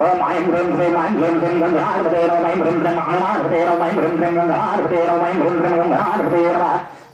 ஓம் ஐம் ரம் ஹ்ரீம் ஐம் ஹ்ரீம் ஹ்ரீம் கங்கார் ஹ்ரீம் ஐம் ஹ்ரீம் ஹ்ரீம் ஆனார் ஹ்ரீம் ஐம் ஹ்ரீம் ஹ்ரீம் கங்கார் ஹ்ரீம் ஐம் ஹ்ரீம் ஹ்ரீம் கங்கார் ஹ்ரீம்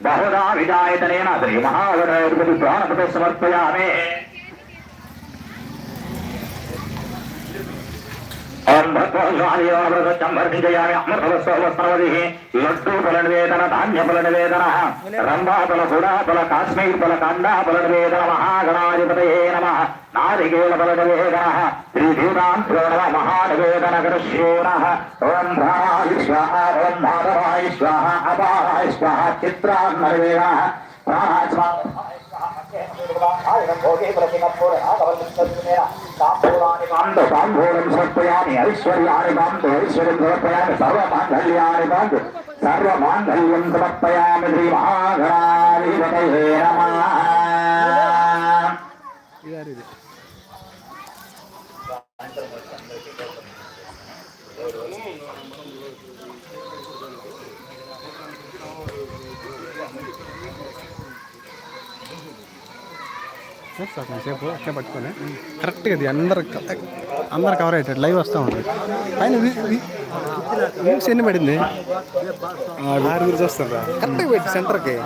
బహుదా విజాయతనేన శ్రీ మహాగణాధిపతి ప్రాణపతి సమర్పయామి ఓం రంభాఫల మహాగణాధిపతయే నమ మహానివేదన కృష్యేణ ఓం స్వాహ ఓం స్వాహ స్వాహ చిత్రాన్న నివేదన ప్రాణాయ స్వాహ సాంభూలం సమర్పయామి ఐశ్వర్యాన్ని బాంతు ఐశ్వర్యం సమర్పయామి సర్వమాంగళ్యాన్ని బాంతు సర్వమాంగళ్యం సమర్పయామి శ్రీ మహాగణాధిపతయే సేపు అట్లే పట్టుకొని కరెక్ట్గా ఇది అందరు అందరు కవర్ అయ్యేటట్టు లైవ్ వస్తూ ఉంటుంది ఆయన వ్యూస్ ఎన్ని పడింది ఆరుగురు చూస్తారా కరెక్ట్గా పెట్టి సెంటర్కి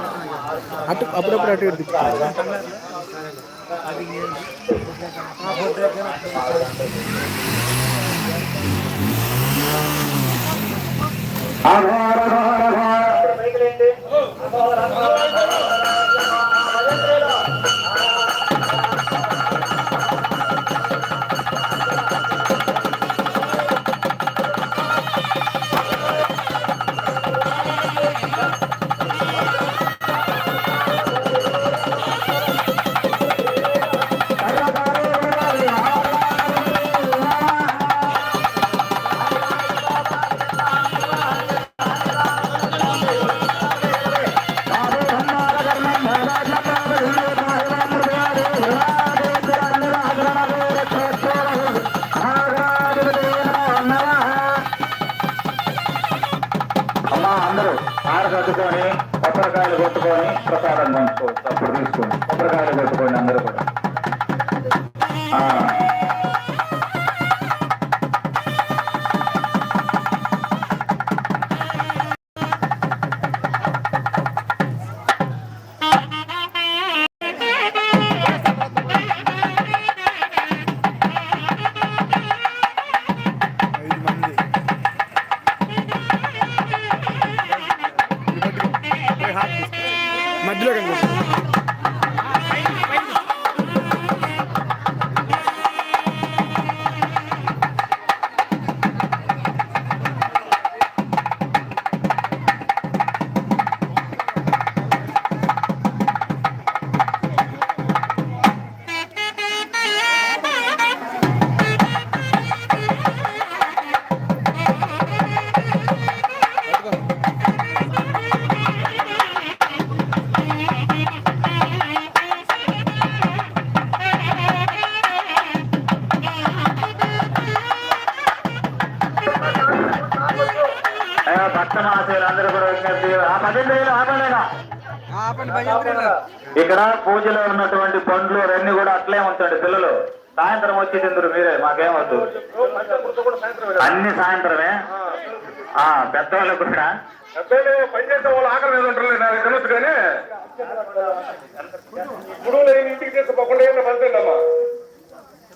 అటు అప్పుడప్పుడు అటు ఇటు తిప్పుతుంది కొబ్బరికాయలు కొట్టుకొని ప్రసాదం పంచుకోవచ్చు అప్పుడు తీసుకోండి. కొబ్బరికాయలు కొట్టుకోండి అందరూ కూడా. మధ్యలో కనిపిస్తుంది భక్తమాసేలు అందరూ కూడా విజ్ఞప్తి ఆ పదిహేను వేలు ఆపలేగా ఇక్కడ పూజలో ఉన్నటువంటి పండ్లు అన్ని కూడా అట్లే ఉంచండి పిల్లలు. సాయంత్రం వచ్చి తిందరు మీరే మాకేమవుతు అన్ని సాయంత్రమే? ఆ పెద్దవాళ్ళకు కూడా. పనిచేసే వాళ్ళు ఆకలి మీద ఉంటారు నాకు తెలియదు కానీ. ఇప్పుడు నేను ఇంటికి తీసుకోకుండా ఏమైనా అమ్మా